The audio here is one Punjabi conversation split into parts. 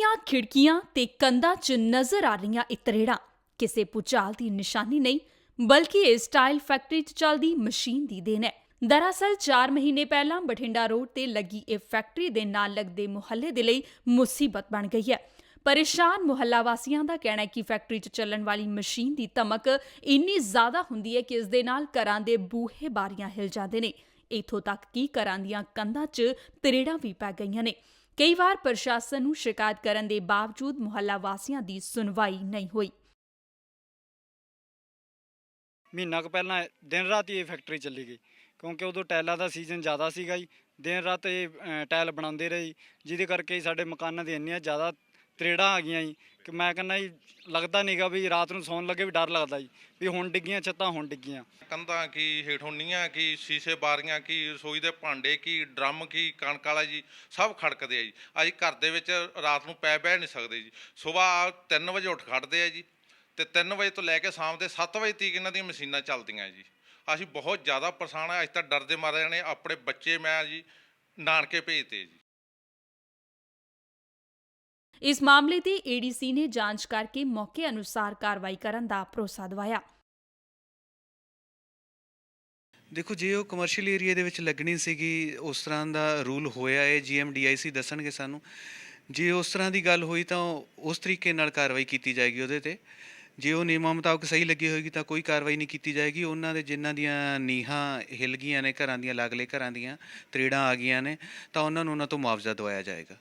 ਟੁੱਟੀਆਂ ਖਿੜਕੀਆਂ ਤੇ ਕੰਧਾਂ 'ਚ ਨਜ਼ਰ ਆ ਰਹੀਆਂ ਇਤਰੇੜਾਂ। ਕਿਸੇ ਪੁਚਾਲ ਦੀ ਨਿਸ਼ਾਨੀ ਨਹੀਂ, ਬਲਕਿ ਇਹ ਸਟਾਈਲ ਫੈਕਟਰੀ 'ਚ ਚੱਲਦੀ ਮਸ਼ੀਨ ਦੀ ਦੇਣ ਹੈ। ਦਰਅਸਲ 4 ਮਹੀਨੇ ਪਹਿਲਾਂ ਬਠਿੰਡਾ ਰੋਡ ਤੇ ਲੱਗੀ ਇਹ ਫੈਕਟਰੀ ਦੇ ਨਾਲ ਲੱਗਦੇ ਮੁਹੱਲੇ ਦੇ ਲਈ ਮੁਸੀਬਤ ਬਣ ਗਈ ਹੈ। ਪਰੇਸ਼ਾਨ ਮੁਹੱਲਾ ਵਾਸੀਆਂ ਦਾ ਕਹਿਣਾ ਹੈ ਕਿ ਫੈਕਟਰੀ 'ਚ ਚੱਲਣ ਵਾਲੀ ਮਸ਼ੀਨ ਦੀ ਧਮਕ ਇੰਨੀ ਜ਼ਿਆਦਾ ਹੁੰਦੀ ਹੈ ਕਿ ਇਸ ਦੇ ਨਾਲ ਘਰਾਂ ਦੇ ਬੂਹੇ ਬਾਰੀਆਂ ਹਿਲ ਜਾਂਦੇ ਨੇ। ਇਥੋਂ ਤੱਕ ਕਿ ਘਰਾਂ ਦੀਆਂ ਕੰਧਾਂ 'ਚ ਤਰੇੜਾਂ ਵੀ ਪੈ ਗਈਆਂ ਨੇ। ਕਈ ਵਾਰ ਪ੍ਰਸ਼ਾਸਨ ਨੂੰ ਸ਼ਿਕਾਇਤ ਕਰਨ ਦੇ ਬਾਵਜੂਦ ਮੁਹੱਲਾ ਵਾਸੀਆਂ ਦੀ ਸੁਣਵਾਈ ਨਹੀਂ ਹੋਈ। ਮਹੀਨਾ ਕੁ ਪਹਿਲਾਂ ਦਿਨ ਰਾਤ ਹੀ ਇਹ ਫੈਕਟਰੀ ਚੱਲੀ ਗਈ ਕਿਉਂਕਿ ਉਦੋਂ ਟਾਇਲਾਂ ਦਾ ਸੀਜ਼ਨ ਜ਼ਿਆਦਾ ਸੀਗਾ ਜੀ। ਦਿਨ ਰਾਤ ਇਹ ਅ, ਟਾਇਲ ਬਣਾਉਂਦੇ ਰਹੇ ਜੀ, ਜਿਹਦੇ ਕਰਕੇ ਸਾਡੇ ਮਕਾਨਾਂ ਦੀ ਇੰਨੀਆਂ ਜ਼ਿਆਦਾ ਤਰੇੜਾਂ ਆ ਗਈਆਂ ਜੀ। ਕਿ ਮੈਂ ਕਹਿੰਦਾ ਜੀ, ਲੱਗਦਾ ਨਹੀਂਗਾ ਵੀ ਰਾਤ ਨੂੰ ਸੌਣ ਲੱਗੇ ਵੀ ਡਰ ਲੱਗਦਾ ਜੀ, ਵੀ ਹੁਣ ਡਿੱਗੀਆਂ, ਛੱਤਾਂ ਹੁਣ ਡਿੱਗੀਆਂ। ਕੰਧਾਂ ਕੀ ਹੇਠੋਂ ਨੀਆਂ ਕੀ, ਸ਼ੀਸ਼ੇ ਬਾਰੀਆਂ ਕੀ, ਰਸੋਈ ਦੇ ਭਾਂਡੇ ਕੀ, ਡਰਮ ਕੀ, ਕਣਕ ਵਾਲਾ ਜੀ, ਸਭ ਖੜਕਦੇ ਆ ਜੀ। ਅਸੀਂ ਘਰ ਦੇ ਵਿੱਚ ਰਾਤ ਨੂੰ ਪੈ ਬਹਿ ਨਹੀਂ ਸਕਦੇ ਜੀ। ਸਵੇਰ 3 ਵਜੇ ਉੱਠ ਖੜਦੇ ਆ ਜੀ ਤੇ 3 ਵਜੇ ਤੋਂ ਲੈ ਕੇ ਸ਼ਾਮ ਦੇ 7 ਵਜੇ ਤੱਕ ਇਹਨਾਂ ਦੀਆਂ ਮਸ਼ੀਨਾਂ ਚੱਲਦੀਆਂ ਜੀ। ਅਸੀਂ ਬਹੁਤ ਜ਼ਿਆਦਾ ਪਰੇਸ਼ਾਨ ਆ, ਅਸੀਂ ਤਾਂ ਡਰਦੇ ਮਾਰੇ ਨੇ, ਆਪਣੇ ਬੱਚੇ ਮੈਂ ਜੀ, ਨਾਨਕੇ ਭੇਜਤੇ ਜੀ। ਇਸ ਮਾਮਲੇ ਦੀ ਏਡੀਸੀ ਨੇ ਜਾਂਚ ਕਰਕੇ ਮੌਕੇ ਅਨੁਸਾਰ ਕਾਰਵਾਈ ਕਰਨ ਦਾ ਭਰੋਸਾ ਦਿਵਾਇਆ। ਦੇਖੋ, ਜੇ ਉਹ ਕਮਰਸ਼ੀਅਲ ਏਰੀਆ ਦੇ ਵਿੱਚ ਲੱਗਣੀ ਸੀਗੀ, ਉਸ ਤਰ੍ਹਾਂ ਦਾ ਰੂਲ ਹੋਇਆ ਹੈ ਜੀਐਮਡੀਆਈਸੀ ਦੱਸਣਗੇ ਸਾਨੂੰ। ਜੇ ਉਸ ਤਰ੍ਹਾਂ ਦੀ ਗੱਲ ਹੋਈ ਤਾਂ ਉਸ ਤਰੀਕੇ ਨਾਲ ਕਾਰਵਾਈ ਕੀਤੀ ਜਾਏਗੀ ਉਹਦੇ ਤੇ। ਜੇ ਉਹ ਨਿਯਮਾਂ ਮੁਤਾਬਕ ਸਹੀ ਲੱਗੀ ਹੋਏਗੀ ਤਾਂ ਕੋਈ ਕਾਰਵਾਈ ਨਹੀਂ ਕੀਤੀ ਜਾਏਗੀ। ਉਹਨਾਂ ਦੇ ਜਿਨ੍ਹਾਂ ਦੀਆਂ ਨੀਹਾਂ ਹਿਲ ਗਈਆਂ ਨੇ ਘਰਾਂ ਦੀਆਂ, ਲਾਗਲੇ ਘਰਾਂ ਦੀਆਂ, ਤਰੇੜਾਂ ਆ ਗਈਆਂ ਨੇ, ਤਾਂ ਉਹਨਾਂ ਨੂੰ ਉਹਨਾਂ ਤੋਂ ਮੁਆਵਜ਼ਾ ਦਵਾਇਆ ਜਾਏਗਾ।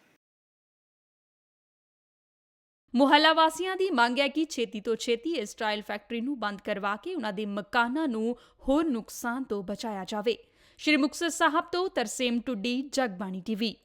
ਮੁਹੱਲਾ ਵਾਸੀਆਂ ਦੀ ਮੰਗ ਹੈ ਕਿ ਛੇਤੀ ਤੋਂ ਛੇਤੀ ਇਸ ਸਟਾਈਲ ਫੈਕਟਰੀ ਨੂੰ ਬੰਦ ਕਰਵਾ ਕੇ ਉਹਨਾਂ ਦੇ ਮਕਾਨਾਂ ਨੂੰ ਹੋਰ ਨੁਕਸਾਨ ਤੋਂ ਬਚਾਇਆ ਜਾਵੇ। ਸ਼੍ਰੀ ਮੁਕਤਸਰ ਸਾਹਿਬ ਤੋਂ ਤਰਸੇਮ ਟੁੱਡੀ, ਜਗਬਾਣੀ ਟੀਵੀ।